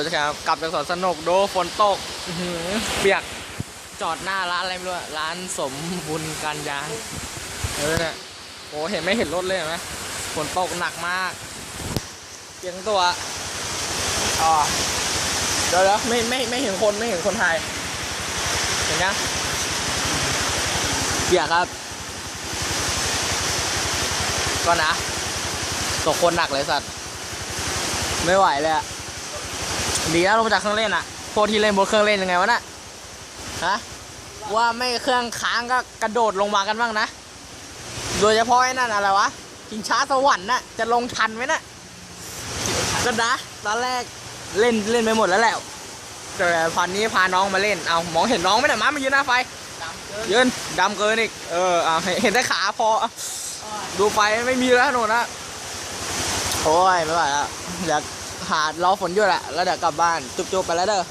เราจะครับกลับจากสวนสนุกดูฝนตกอื้อหือเปียกจอดหน้าร้านอะไรไม่รู้อะร้านสมบุญการยางเออเนี่ยโอ้เห็นไม่เห็นรถเลยเห็นไหมฝนตกหนักมากเปียกทั้งตัวอ๋อเดี๋ยวเดี๋ยวไม่ไม่ไม่เห็นคนไม่เห็นคนไทยเห็นยังเปียกครับ ก็นะตกคนหนักเลยสัตว์ ไม่ไหวเลยอะ ดีนะลงมาจากเครื่องเล่นอะพวกที่เล่นบนเครื่องเล่นยังไงวะน่ะฮะว่าไม่เครื่องค้างก็กระโดดลงมากันบ้างนะ โดยเฉพาะไอ้นั่นอะไรวะชิงช้าสวรรค์น่ะจะลงทันไหมน่ะก็นะตอนแรกเล่นเล่นไปหมดแล้วแหละแต่พันนี้พาน้องมาเล่นเอามองเห็นน้องไหมน่ะมามายืนหน้าไฟยืนดำเกินอีกเออเอาเห็นแต่ขาพอเอาดูไฟไม่มีแล้วถนนนะโอ้ยไม่ไหวแล้วเดี๋ยว หารอฝนอยู่แหละแล้วเดี๋ยวกลับบ้าน จุ๊บๆไปแล้วเด้อ